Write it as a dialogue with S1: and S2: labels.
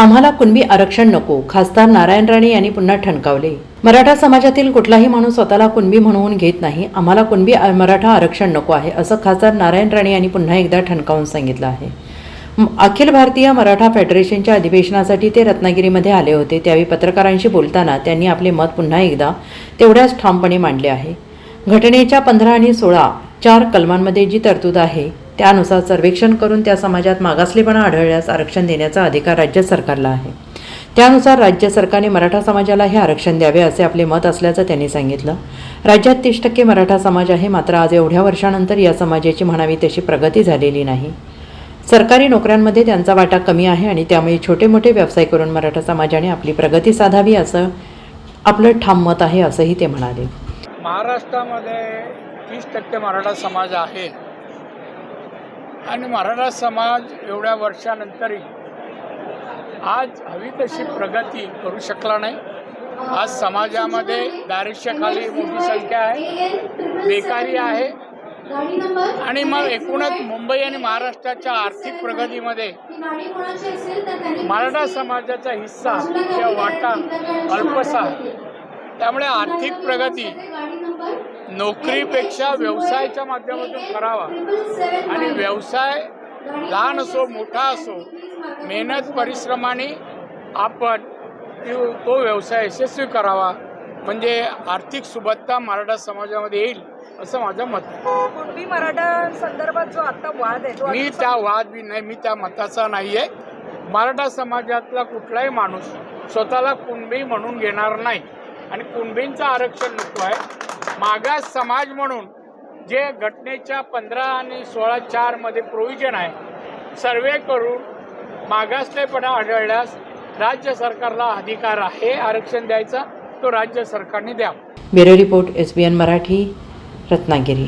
S1: आम्हाला कुणबी आरक्षण नको. खासदार नारायण राणे यांनी पुन्हा ठणकावले. मराठा समाजातील कुठलाही माणूस स्वतःला कुणबी म्हणवून घेत नाही. आम्हाला कुणबी मराठा आरक्षण नको आहे असं खासदार नारायण राणे यांनी पुन्हा एकदा ठणकावून सांगितलं आहे. अखिल भारतीय मराठा फेडरेशनच्या अधिवेशनासाठी ते रत्नागिरीमध्ये आले होते. त्यावेळी पत्रकारांशी बोलताना त्यांनी आपले मत पुन्हा एकदा तेवढ्याच ठामपणे मांडले आहे. घटनेच्या पंधरा आणि सोळा चार कलमांमध्ये जी तरतूद आहे त्यानुसार सर्वेक्षण करून त्या समाजात मागासलेपणा आढळल्यास आरक्षण देण्याचा अधिकार राज्य सरकारला आहे. त्यानुसार राज्य सरकारने मराठा समाजाला हे आरक्षण द्यावे असे आपले मत असल्याचं त्यांनी सांगितलं. राज्यात तीस टक्के मराठा समाज आहे मात्र आज एवढ्या वर्षानंतर या समाजाची म्हणावी तशी प्रगती झालेली नाही. सरकारी नोकऱ्यांमध्ये त्यांचा वाटा कमी आहे आणि त्यामुळे छोटे मोठे व्यवसाय करून मराठा समाजाने आपली प्रगती साधावी असं आपलं ठाम मत आहे असंही ते म्हणाले.
S2: महाराष्ट्रामध्ये तीस टक्के मराठा समाज आहे. आणि मराठा समाज एवढ्या वर्षानंतरही आज हवी तशी प्रगती करू शकला नाही. आज समाजामध्ये दारिद्र्याखाली मोठी संख्या आहे. बेकारी आहे. आणि मग एकूणच मुंबई आणि महाराष्ट्राच्या आर्थिक प्रगतीमध्ये मराठा समाजाचा हिस्सा किंवा वाटा अल्पसा त्यामुळे आर्थिक प्रगती नोकरीपेक्षा व्यवसायाच्या माध्यमातून करावा. आणि व्यवसाय लहान असो मोठा असो मेहनत परिश्रमाने आपण तो तो व्यवसाय यशस्वी करावा. म्हणजे आर्थिक सुबत्ता मराठा समाजामध्ये येईल असं माझं मत
S3: कुणबी मराठा संदर्भात जो आता वाद आहे
S2: मी त्या वाद बी नाही मी त्या मताचा नाही आहे मराठा समाजातला कुठलाही माणूस स्वतःला कुणबी म्हणून घेणार नाही. आणि कुणबींचं आरक्षण नको आहे. मागास समाज म्हणून जे घटनेच्या पंधरा आणि सोळा चारमध्ये प्रोव्हिजन आहे सर्वे करून मागासलेपणा आढळल्यास राज्य सरकारला अधिकार आहे आरक्षण द्यायचा तो राज्य सरकारने द्यावा.
S1: Bureau report S B N Marathi Ratnagiri.